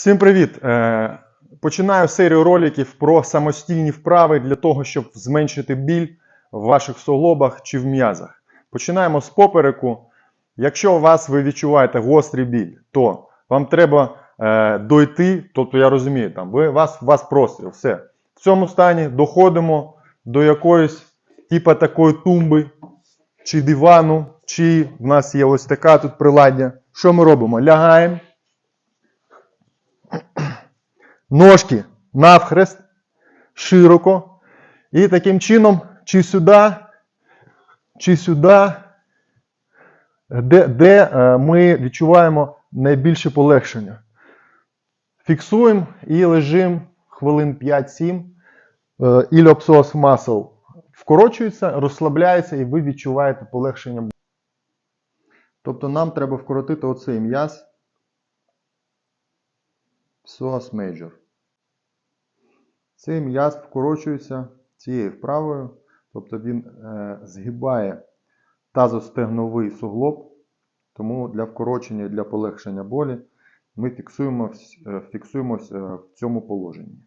Всім привіт! Е, Починаю серію роликів про самостійні вправи для того, щоб зменшити біль в ваших суглобах чи в м'язах. Починаємо з попереку. Якщо у вас ви відчуваєте гострий біль, то вам треба е, дойти, тобто я розумію, там, ви, вас, вас простріл, все. В цьому стані доходимо до якоїсь, типу такої тумби, чи дивану, чи в нас є ось така тут приладдя. Що ми робимо? Лягаємо. Ножки навхрест, широко. І таким чином, чи сюди, чи сюди, де, де е, ми відчуваємо найбільше полегшення. Фіксуємо і лежимо хвилин 5-7. Е, Іліопсос масл вкорочується, розслабляється, і ви відчуваєте полегшення. Тобто нам треба вкоротити оцей м'яз. Psoas major. Цей м'яз вкорочується цією вправою, тобто він е, згибає тазостегновий суглоб, тому для вкорочення і для полегшення болі ми фіксуємо, е, фіксуємося в цьому положенні.